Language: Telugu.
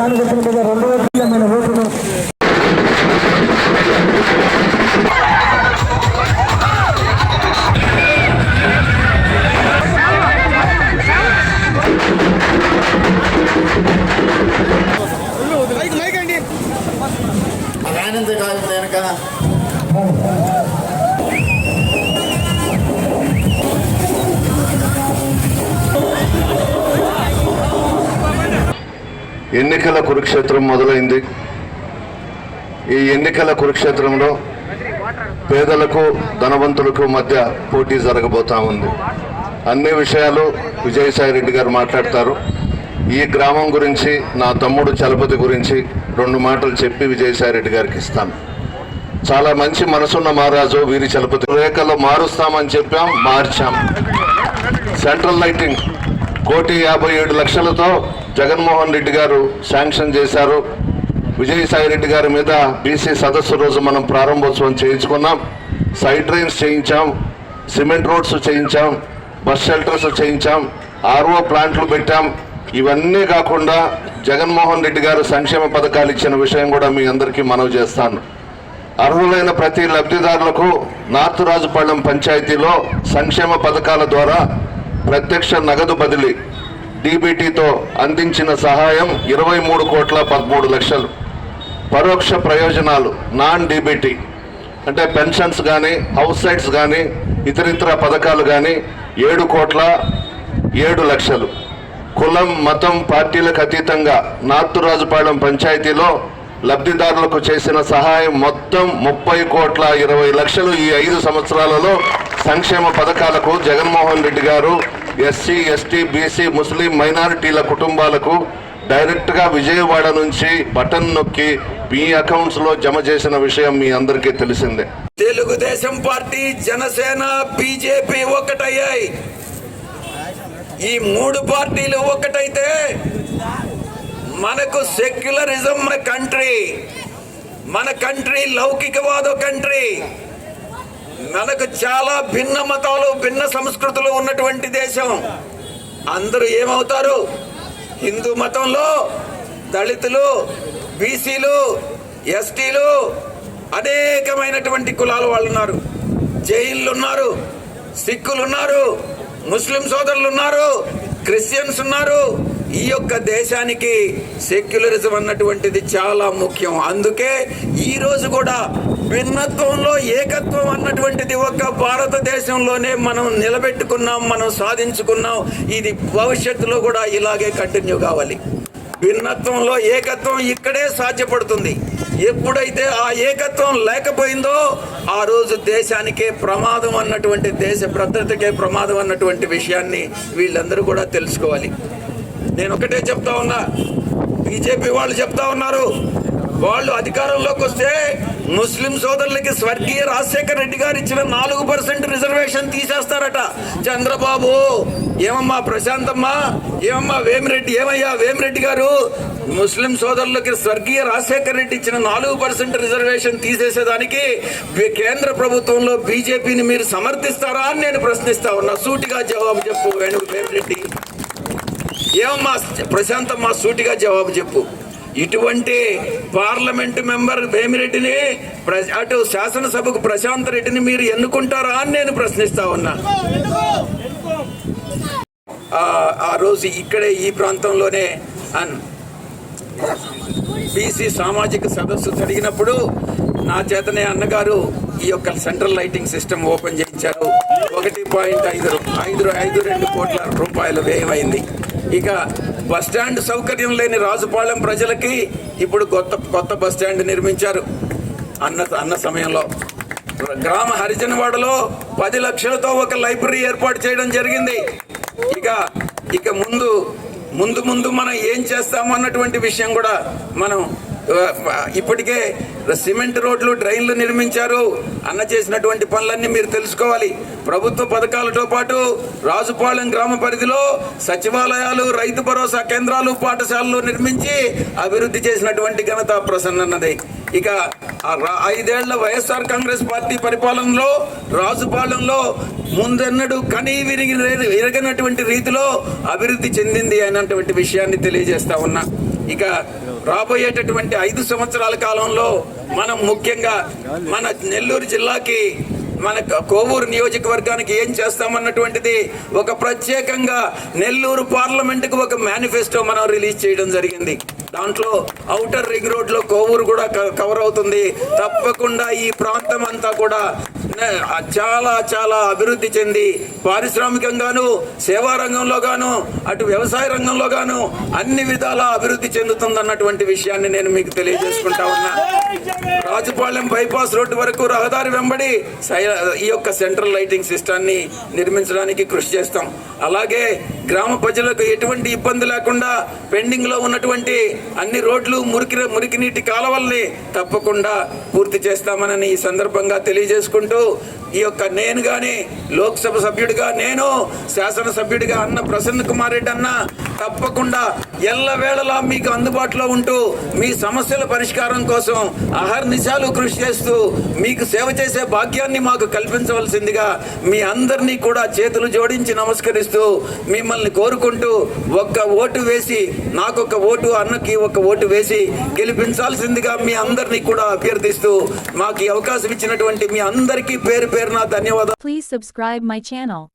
ఫ్యాన్ గుర్తుల మీద రెండు వేల ఓటును వ్యాన్ కాదు వెనక ఎన్నికల కురుక్షేత్రం మొదలైంది. ఈ ఎన్నికల కురుక్షేత్రంలో పేదలకు ధనవంతులకు మధ్య పోటీ జరగబోతా ఉంది. అన్ని విషయాలు విజయసాయి రెడ్డి గారు మాట్లాడతారు. ఈ గ్రామం గురించి నా తమ్ముడు చలపతి గురించి రెండు మాటలు చెప్పి విజయసాయి రెడ్డి గారికి ఇస్తాను. చాలా మంచి మనసున్న మహారాజు వీరి చలపతి. రేఖలో మారుస్తామని చెప్పాం మార్చాం. సెంట్రల్ లైటింగ్ కోటి యాభై ఏడు లక్షలతో జగన్మోహన్ రెడ్డి గారు శాంక్షన్ చేశారు. విజయసాయి రెడ్డి గారి మీద బీసీ సదస్సు రోజు మనం ప్రారంభోత్సవం చేయించుకున్నాం. సైడ్ డ్రైన్స్ చేయించాం. సిమెంట్ రోడ్స్ చేయించాం. బస్ షెల్టర్స్ చేయించాం. ఆర్ఓ ప్లాంట్లు పెట్టాం. ఇవన్నీ కాకుండా జగన్మోహన్ రెడ్డి గారు సంక్షేమ పథకాలు ఇచ్చిన విషయం కూడా మీ అందరికీ మనవి చేస్తాను. అర్హులైన ప్రతి లబ్ధిదారులకు నార్త్ రాజుపాళెం పంచాయతీలో సంక్షేమ పథకాల ద్వారా ప్రత్యక్ష నగదు బదిలీ డీబీటీతో అందించిన సహాయం ఇరవై మూడు కోట్ల పదమూడు లక్షలు. పరోక్ష ప్రయోజనాలు నాన్ డీబీటీ అంటే పెన్షన్స్ కానీ హౌస్ సైట్స్ కానీ ఇతరితర పథకాలు కానీ ఏడు కోట్ల ఏడు లక్షలు. కులం మతం పార్టీలకు అతీతంగా నాతురాజుపాలెం పంచాయతీలో లబ్ధిదారులకు చేసిన సహాయం మొత్తం ముప్పై కోట్ల ఇరవై లక్షలు ఈ ఐదు సంవత్సరాలలో సంక్షేమ పథకాలకు జగన్మోహన్ రెడ్డి గారు ఎస్సీ ఎస్టీ బీసీ ముస్లిం మైనారిటీల కుటుంబాలకు డైరెక్ట్గా విజయవాడ నుంచి బటన్ నొక్కి మీ అకౌంట్స్లో జమ చేసిన విషయం మీ అందరికీ తెలిసిందే. తెలుగుదేశం పార్టీ జనసేన బీజేపీ ఒకటయ్యాయి. ఈ మూడు పార్టీలు ఒకటైతే మనకు సెక్యులరిజం మన కంట్రీ మన కంట్రీ లౌకికవాద కంట్రీ. మనకు చాలా భిన్న మతాలు భిన్న సంస్కృతులు ఉన్నటువంటి దేశం. అందరూ ఏమవుతారు? హిందూ మతంలో దళితులు బీసీలు ఎస్టీలు అనేకమైనటువంటి కులాల వాళ్ళు ఉన్నారు జైన్లు ఉన్నారు సిక్కులు ఉన్నారు ముస్లిం సోదరులు ఉన్నారు క్రిస్టియన్స్ ఉన్నారు. ఈ యొక్క దేశానికి సెక్యులరిజం అన్నటువంటిది చాలా ముఖ్యం. అందుకే ఈరోజు కూడా భిన్నత్వంలో ఏకత్వం అన్నటువంటిది ఒక భారతదేశంలోనే మనం నిలబెట్టుకున్నాం మనం సాధించుకున్నాం. ఇది భవిష్యత్తులో కూడా ఇలాగే కంటిన్యూ కావాలి. భిన్నత్వంలో ఏకత్వం ఇక్కడే సాధ్యపడుతుంది. ఎప్పుడైతే ఆ ఏకత్వం లేకపోయిందో ఆ రోజు దేశానికే ప్రమాదం అన్నటువంటి దేశ భద్రతకే ప్రమాదం అన్నటువంటి విషయాన్ని వీళ్ళందరూ కూడా తెలుసుకోవాలి. నేను ఒకటే చెప్తా ఉన్నా. బీజేపీ వాళ్ళు చెప్తా ఉన్నారు. వాళ్ళు అధికారంలోకి వస్తే ముస్లిం సోదరులకి స్వర్గీయ రాజశేఖర రెడ్డి గారు ఇచ్చిన నాలుగు పర్సెంట్ రిజర్వేషన్ తీసేస్తారట. చంద్రబాబు ఏమమ్మా ప్రశాంతమ్మా ఏమమ్మా వేమిరెడ్డి ఏమయ్యా వేమిరెడ్డి గారు? ముస్లిం సోదరులకి స్వర్గీయ రాజశేఖర రెడ్డి ఇచ్చిన నాలుగు పర్సెంట్ రిజర్వేషన్ తీసేసేదానికి కేంద్ర ప్రభుత్వంలో బీజేపీని మీరు సమర్థిస్తారా అని నేను ప్రశ్నిస్తా ఉన్నా. సూటిగా జవాబు చెప్పు వేణు వేమిరెడ్డి. ఏమమ్మా ప్రశాంతమ్మా సూటిగా జవాబు చెప్పు. ఇటువంటి పార్లమెంట్ మెంబర్ వేమిరెడ్డిని అటు శాసనసభకు ప్రశాంత్ రెడ్డిని మీరు ఎన్నుకుంటారా అని నేను ప్రశ్నిస్తా ఉన్నా. ఆ- ఆ రోజు ఇక్కడే ఈ ప్రాంతంలోనే అన్ బీసీ సామాజిక సదస్సు జరిగినప్పుడు నా చేతనే అన్నగారు ఈ యొక్క సెంట్రల్ లైటింగ్ సిస్టమ్ ఓపెన్ చేయించారు. ఒకటి పాయింట్ ఐదు ఐదు ఐదు రెండు కోట్ల రూపాయలు వ్యయమైంది ఇక బస్ స్టాండ్ సౌకర్యం లేని రాజుపాలెం ప్రజలకి ఇప్పుడు కొత్త కొత్త బస్ స్టాండ్ నిర్మించారు. అన్న అన్న సమయంలో. గ్రామ హరిజనవాడలో పది లక్షలతో ఒక లైబ్రరీ ఏర్పాటు చేయడం జరిగింది. ఇక ఇక ముందు ముందు ముందు మనం ఏం చేస్తాము అన్నటువంటి విషయం కూడా మనం ఇప్పటికే సిమెంట్ రోడ్లు డ్రైన్లు నిర్మించారు. అన్న చేసినటువంటి పనులన్నీ మీరు తెలుసుకోవాలి. ప్రభుత్వ పథకాలతో పాటు రాజుపాలెం గ్రామ పరిధిలో సచివాలయాలు రైతు భరోసా కేంద్రాలు పాఠశాలలు నిర్మించి అభివృద్ధి చేసినటువంటి ఘనత ప్రసన్నన్నది. ఇక ఐదేళ్ళ వైఎస్ఆర్ కాంగ్రెస్ పార్టీ పరిపాలనలో రాజుపాలెంలో ముందన్నడు కనీ విరిగి విరగనటువంటి రీతిలో అభివృద్ధి చెందింది అయినటువంటి విషయాన్ని తెలియజేస్తా ఉన్నా. ఇక రాబోయేటటువంటి ఐదు సంవత్సరాల కాలంలో మనం ముఖ్యంగా మన నెల్లూరు జిల్లాకి మన కోవూరు నియోజకవర్గానికి ఏం చేస్తామన్నటువంటిది ఒక ప్రత్యేకంగా నెల్లూరు పార్లమెంటుకు ఒక మేనిఫెస్టో మనం రిలీజ్ చేయడం జరిగింది. దాంట్లో ఔటర్ రింగ్ రోడ్లో కోవూరు కూడా కవర్ అవుతుంది. తప్పకుండా ఈ ప్రాంతం అంతా కూడా చాలా చాలా అభివృద్ధి చెంది పారిశ్రామికంగాను సేవా రంగంలో గాను అటు వ్యవసాయ రంగంలో గాను అన్ని విధాలా అభివృద్ధి చెందుతుందన్నటువంటి విషయాన్ని నేను మీకు తెలియజేసుకుంటా ఉన్నా. రాజుపాలెం బైపాస్ రోడ్డు వరకు రహదారి వెంబడి సై- ఈ యొక్క సెంట్రల్ లైటింగ్ సిస్టాన్ని నిర్మించడానికి కృషి చేస్తాం. అలాగే గ్రామ ప్రజలకు ఎటువంటి ఇబ్బంది లేకుండా పెండింగ్లో ఉన్నటువంటి అన్ని రోడ్లు మురికి మురికి నీటి కాలవల్ని తప్పకుండా పూర్తి చేస్తామని ఈ సందర్భంగా తెలియజేసుకుంటూ ఈ యొక్క నేను గాని లోక్సభ సభ్యుడిగా నేను శాసనసభ్యుడిగా అన్న ప్రసన్న కుమార్ రెడ్డి అన్న తప్పకుండా ఎల్లవేళలా మీకు అందుబాటులో ఉంటూ మీ సమస్యల పరిష్కారం కోసం అహర్నిశాలు కృషి చేస్తూ మీకు సేవ చేసే భాగ్యాన్ని మాకు కల్పించవలసిందిగా మీ అందరినీ కూడా చేతులు జోడించి నమస్కరిస్తూ మిమ్మల్ని కోరుకుంటూ ఒక్క ఓటు వేసి నాకొక ఓటు అన్నకి ఒక ఓటు వేసి గెలిపించాల్సిందిగా మీ అందరినీ కూడా అభ్యర్థిస్తూ మాకు ఈ అవకాశం ఇచ్చినటువంటి మీ అందరికీ పేరు పేరున ధన్యవాదాలు. Please subscribe my channel